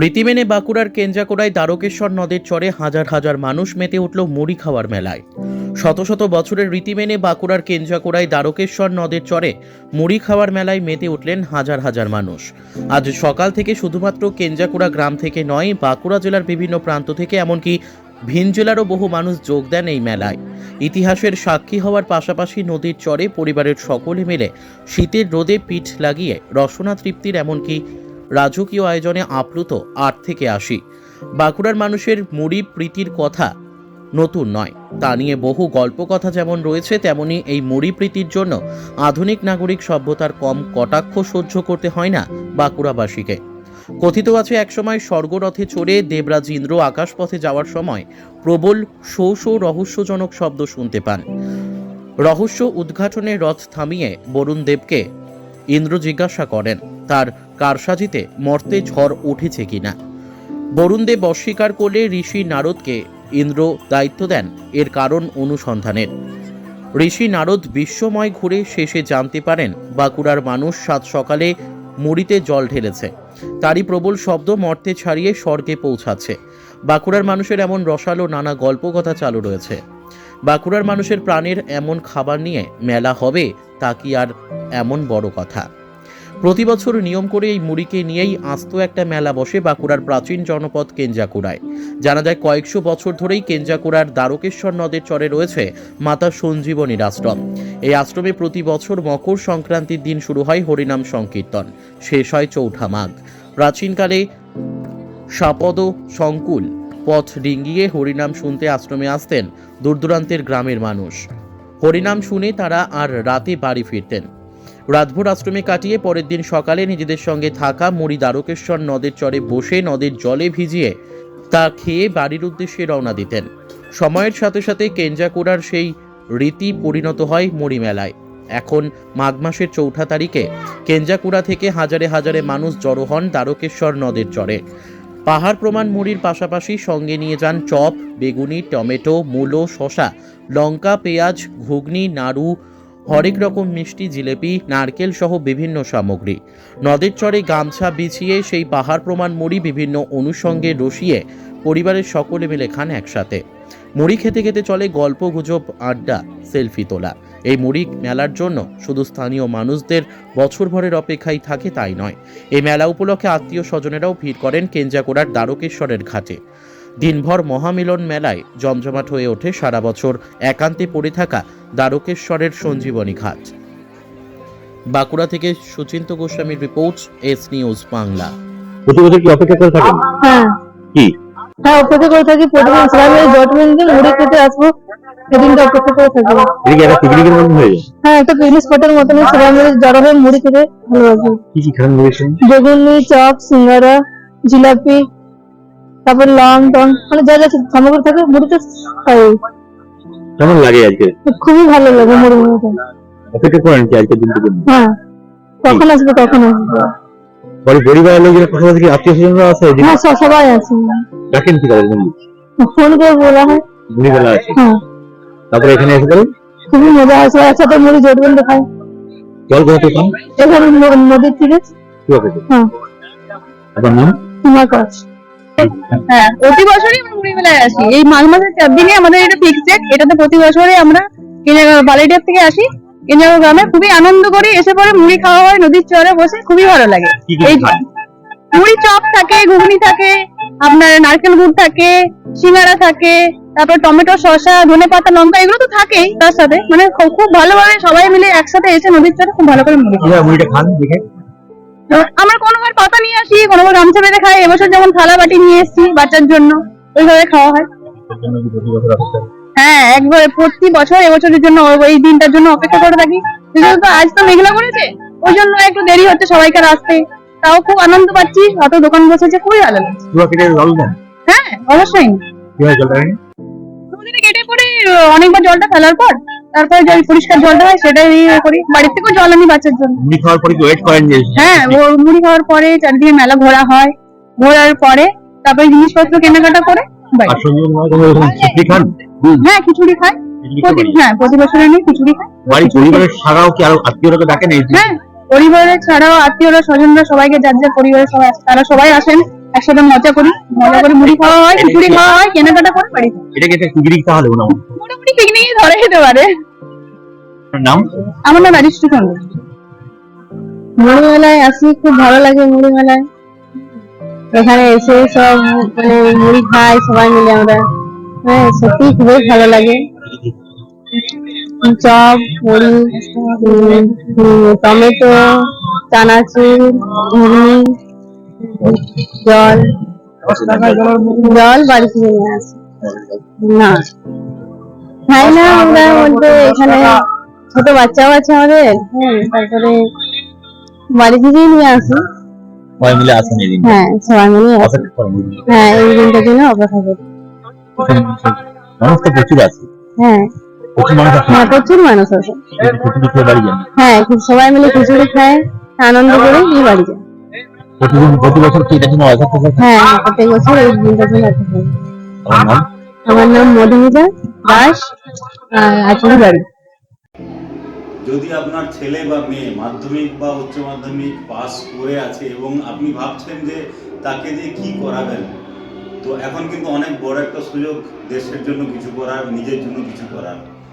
রীতি মেনে বাঁকুড়ার কেঞ্জাকোড়ায় দ্বারকেশ্বর নদের চরে হাজার হাজার মানুষ মেতে উঠল মুড়ি খাওয়ার মেলায়। শত শত বছরের রীতি মেনে বাঁকুড়ার কেঞ্জাকোড়ায় দ্বারকেশ্বর নদের চরে মুড়ি খাওয়ার মেলায় মেতে উঠলেন হাজার হাজার মানুষ। আজ সকাল থেকে শুধুমাত্র কেঞ্জাকুড়া গ্রাম থেকে নয়, বাঁকুড়া জেলার বিভিন্ন প্রান্ত থেকে, এমনকি ভিন জেলারও বহু মানুষ যোগ দেন এই মেলায়। ইতিহাসের সাক্ষী হওয়ার পাশাপাশি নদীর চরে পরিবারের সকলে মিলে শীতের রোদে পিঠ লাগিয়ে রসনা তৃপ্তির এমনকি রাজকীয় আয়োজনে আপ্লুত আট থেকে আশি। বাঁকুড়ার মানুষের মুড়ি প্রীতির কথা নতুন নয়। তা নিয়ে বহু গল্প কথা যেমন রয়েছে, তেমনি এই মুড়ি প্রীতির জন্য আধুনিক নাগরিক সভ্যতার কম কটাক্ষ সহ্য করতে হয় না বাঁকুড়াবাসীকে। কথিত আছে, একসময় স্বর্গরথে চড়ে দেবরাজ ইন্দ্র আকাশপথে যাওয়ার সময় প্রবল শৌ শৌ রহস্যজনক শব্দ শুনতে পান। রহস্য উদ্ঘাটনে রথ থামিয়ে বরুণ দেবকে ইন্দ্র জিজ্ঞাসা করেন, তার কারসাজিতে মর্তে ঝড় উঠেছে কিনা? বরুণদেব অস্বীকার করলে ঋষি নারদকে ইন্দ্র দায়িত্ব দেন এর কারণ অনুসন্ধানের। ঋষি নারদ বিশ্বময় ঘুরে শেষে জানতে পারেন, বাঁকুড়ার মানুষ সাত সকালে মুড়িতে জল ঢেলেছে। তারই প্রবল শব্দ মর্তে ছাড়িয়ে স্বর্গে পৌঁছাচ্ছে। বাঁকুড়ার মানুষের এমন রসালো নানা গল্প কথা চালু রয়েছে। বাঁকুড়ার মানুষের প্রাণের এমন খাবার নিয়ে মেলা হবে তা কি আর এমন বড় কথা? প্রতি বছর নিয়ম করে এই মুড়িকে নিয়েই আস্ত একটা মেলা বসে বাঁকুড়ার প্রাচীন জনপদ কেঞ্জাকুড়ায়। জানা যায়, কয়েকশো বছর ধরেই কেঞ্জাকুড়ার দ্বারকেশ্বর নদের চরে রয়েছে মাতা সঞ্জীবনীর আশ্রম এই আশ্রমে প্রতি বছর মকর সংক্রান্তির দিন শুরু হয় হরিনাম সংকীর্তন। শেষ হয় চৌঠা মাঘ। প্রাচীনকালে সাপদ সংকুল পথ ডিঙ্গিয়ে হরিনাম শুনতে আশ্রমে আসতেন দূরদূরান্তের গ্রামের মানুষ। হরিনাম শুনে তারা আর রাতে বাড়ি ফিরতেন। রাতভর আশ্রমে কাটিয়ে পরের দিন সকালে নিজেদের সঙ্গে থাকা মুড়ি দ্বারকেশ্বর নদের চরে বসে নদের জলে ভিজিয়ে তা খেয়ে বাড়ির উদ্দেশ্যে রওনা দিতেন। সময়ের সাথে সাথে কেঞ্জাকুড়ার সেই রীতি পরিণত হয় মুড়ি মেলায় এখন মাঘ মাসের চৌঠা তারিখে কেঞ্জাকুড়া থেকে হাজারে হাজারে মানুষ জড়ো হন দ্বারকেশ্বর নদের চরে। পাহাড় প্রমাণ মুড়ির পাশাপাশি সঙ্গে নিয়ে যান চপ, বেগুনি, টমেটো, মূলো শশা লঙ্কা, পেঁয়াজ, ঘুগনি, নাড়ু, হরেক রকম মিষ্টি, জিলেপি, নারকেল সহ বিভিন্ন সামগ্রী। নদের চরে গামছা বিছিয়ে সেই পাহাড় প্রমাণ মুড়ি বিভিন্ন অনুষঙ্গে রসিয়ে পরিবারের সকলে মিলে খান একসাথে। মুড়ি খেতে খেতে চলে গল্প গুজব আড্ডা সেলফি তোলা। এই মুড়ি মেলার জন্য শুধু স্থানীয় মানুষদের বছরভরের অপেক্ষায় থাকে তাই নয়। এই মেলা উপলক্ষে আত্মীয় স্বজনেরাও ভিড় করেন কেঞ্জাকোড়ার দ্বারকেশ্বরের ঘাটে। দিনভর মহামিলন মেলায় জমজমাট হয়ে ওঠে সারা বছর একান্তে পড়ে থাকা দ্বারকেশ্বরের সঞ্জীবনী ঘাট। বাঁকুড়া থেকে সুচিন্ত গোস্বামীর রিপোর্ট এস নিউজ বাংলা। প্রতি বছর কি অপেক্ষা করে থাকেন? হ্যাঁ। কি? হ্যাঁ অপেক্ষা করে থাকি প্রতিদিন সবাই জট দিন মুড়ি খেতে আসব সেদিনটা অপেক্ষা করে থাকি। এটা কি একটা পিকনিকের মতন হয়ে যায়? হ্যাঁ একটা পিকনিক স্পটের মতন সবাই মিলে জড়ো হয়ে মুড়ি খেতে ভালোবাসি। কি কি খান বেগুনি চপ সিঙ্গারা জিলাপি তারপর লং টং মানে যা যা সামগ্রী থাকে মুড়িতে খাই। কেমন লাগে আজকে? খুবই ভালো লাগে মুড়ি মুড়িতে। অপেক্ষা করেন কি জন্য হ্যাঁ কখন আসবে কখন আসবে? পরে পরিবারের পাশাপাশি কি আত্মীয় স্বজনরা আছে? হ্যাঁ সবাই আছে। ডাকেন কি তাদের জন্য ফোন করে বলা হয়। মুড়িবেলা আছে? হ্যাঁ। তারপরে এখানে এসে পরে খুবই মজা হয় সবাই একসাথে মুড়ি জটবেন দেখায় জল কোথা থেকে পান? এখানে নদীর থেকে কি অপেক্ষা হ্যাঁ। আপনার নাম? তোমার কাজ। হ্যাঁ প্রতি বছরই আমরা মুড়ি মেলায় আসি। এই মাঘ মাসের চার দিনে আমাদের এটা ফিক্স ডেট এটাতে প্রতি বছরই আমরা বালিডিয়ার থেকে আসি। কেন্দ্রগর গ্রামে খুবই আনন্দ করি। এসে পরে মুড়ি খাওয়া হয় নদীর চরে বসে। খুবই ভালো লাগে। কি কি এই মুড়ি চপ থাকে ঘুগনি থাকে। আপনার নারকেল গুড় থাকে সিঙ্গারা থাকে তারপর টমেটো শসা ধনে পাতা লঙ্কা এগুলো তো থাকেই তার সাথে। মানে খুব ভালোভাবে সবাই মিলে একসাথে এসে নদীর চরে খুব ভালো করে মুড়ি খান দেখে? আমরা কোনোবার পাতা নিয়ে আসি কোনোবার গামছা বেঁধে খাই। এবছর যেমন থালা বাটি নিয়ে এসেছি বাচ্চার জন্য ওইভাবে খাওয়া হয়। হ্যাঁ একবার প্রতি বছর এবছরের জন্য এই দিনটার জন্য অপেক্ষা করে থাকি। বিশেষত আজ তো মেঘলা করেছে ওই জন্য একটু দেরি হচ্ছে সবাইকে আসতে। তাও খুব আনন্দ পাচ্ছি। অত দোকান বসেছে খুবই ভালো লাগছে। হ্যাঁ অবশ্যই। নদীতে কেটে পরে অনেকবার জলটা ফেলার পর তারপরে যে পরিষ্কার জলটা হয় সেটাই ইয়ে করি। বাড়ির থেকেও জল আনি বাচ্চার জন্য। মুড়ি খাওয়ার পরে ওয়েট করেন যে হ্যাঁ ও মুড়ি খাওয়ার পরে চারিদিকে মেলা ঘোরা হয়। ঘোরার পরে তারপরে জিনিসপত্র কেনাকাটা করে হ্যাঁ খিচুড়ি খান? হ্যাঁ প্রতি বছর এনে খিচুড়ি খাই। বাড়ি পরিবারের সারাও কি আরও আত্মীয়রা ডাকেন হ্যাঁ পরিবারের ছাড়াও আত্মীয়রা স্বজনরা সবাইকে যার যার পরিবারের সবাই আসে তারা সবাই আসেন একসাথে মজা করি মজা করে মুড়ি খাওয়া হয় খিচুড়ি খাওয়া হয় কেনাকাটা করে বাড়ি যাই। এটাকে একটা পিকনিক তাহলে ওনার? মোটামুটি পিকনিকই ধরে যেতে পারে। নাম? আমার নাম রাজশ্রী খন্ড মুড়ি মেলায় আসি খুব ভালো লাগে মুড়ি মেলায় এখানে এসে সব মানে মুড়ি খাই সবাই মিলে আমরা। হ্যাঁ সত্যি খুবই ভালো লাগে। চপ মুড়ি টমেটো চানাচুর ঘুগনি জল। জল বাড়ি থেকে নিয়ে আসি। না। খাই না? আমরা এখানে ছোট বাচ্চাও আছে আমাদের। হ্যাঁ তারপরে বাড়ি থেকেই নিয়ে আসি। সবাই মিলে আসেন এই হ্যাঁ সবাই মিলে। হ্যাঁ এই দিনটার জন্য অপেক্ষা করি। মানুষ তো প্রচুর আছে। হ্যাঁ। হ্যাঁ প্রচুর মানুষ আছে হ্যাঁ সবাই মিলে খিচুড়ি খায় আনন্দ করে নিয়ে বাড়ি যায়। প্রতিদিন প্রতি বছর কি জন্য অপেক্ষা থাকে? হ্যাঁ প্রত্যেক বছর এই দিনটার জন্য অপেক্ষা আমার নাম? মধুমিতা দাস আচুরি বাড়ি। যদি আপনার ছেলে বা মেয়ে মাধ্যমিক বা উচ্চ মাধ্যমিক পাস করে আছে এবং আপনি ভাবছেন যে তাকে দিয়ে কি করাবেন তো এখন কিন্তু অনেক বড় একটা সুযোগ দেশের জন্য কিছু করার নিজের জন্য কিছু করার।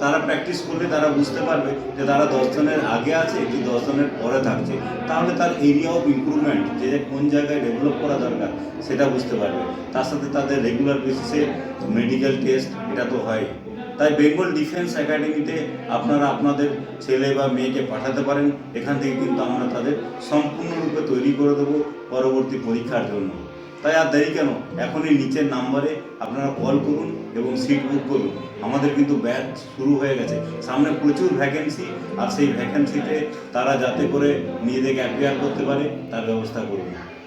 তারা প্র্যাকটিস করলে তারা বুঝতে পারবে যে তারা দশ জনের আগে আছে কি দশ জনের পরে থাকছে। তাহলে তার এরিয়া অফ ইমপ্রুভমেন্ট যে যে কোন জায়গায় ডেভেলপ করা দরকার, সেটা বুঝতে পারবে। তার সাথে তাদের রেগুলার বেসিসে মেডিকেল টেস্ট এটা তো হয়। তাই বেঙ্গল ডিফেন্স একাডেমিতে আপনারা আপনাদের ছেলে বা মেয়েকে পাঠাতে পারেন। এখান থেকে কিন্তু আমরা তাদের সম্পূর্ণরূপে তৈরি করে দেবো পরবর্তী পরীক্ষার জন্য। তাই আর দেরি কেন? এখনই নিচের নাম্বারে আপনারা কল করুন। এবং সিট বুক করুন। আমাদের কিন্তু ব্যাচ শুরু হয়ে গেছে। সামনে প্রচুর ভ্যাকেন্সি আর সেই ভ্যাকেন্সিতে তারা যাতে করে নিজেদেরকে অ্যাপিয়ার করতে পারে, তার ব্যবস্থা করুন।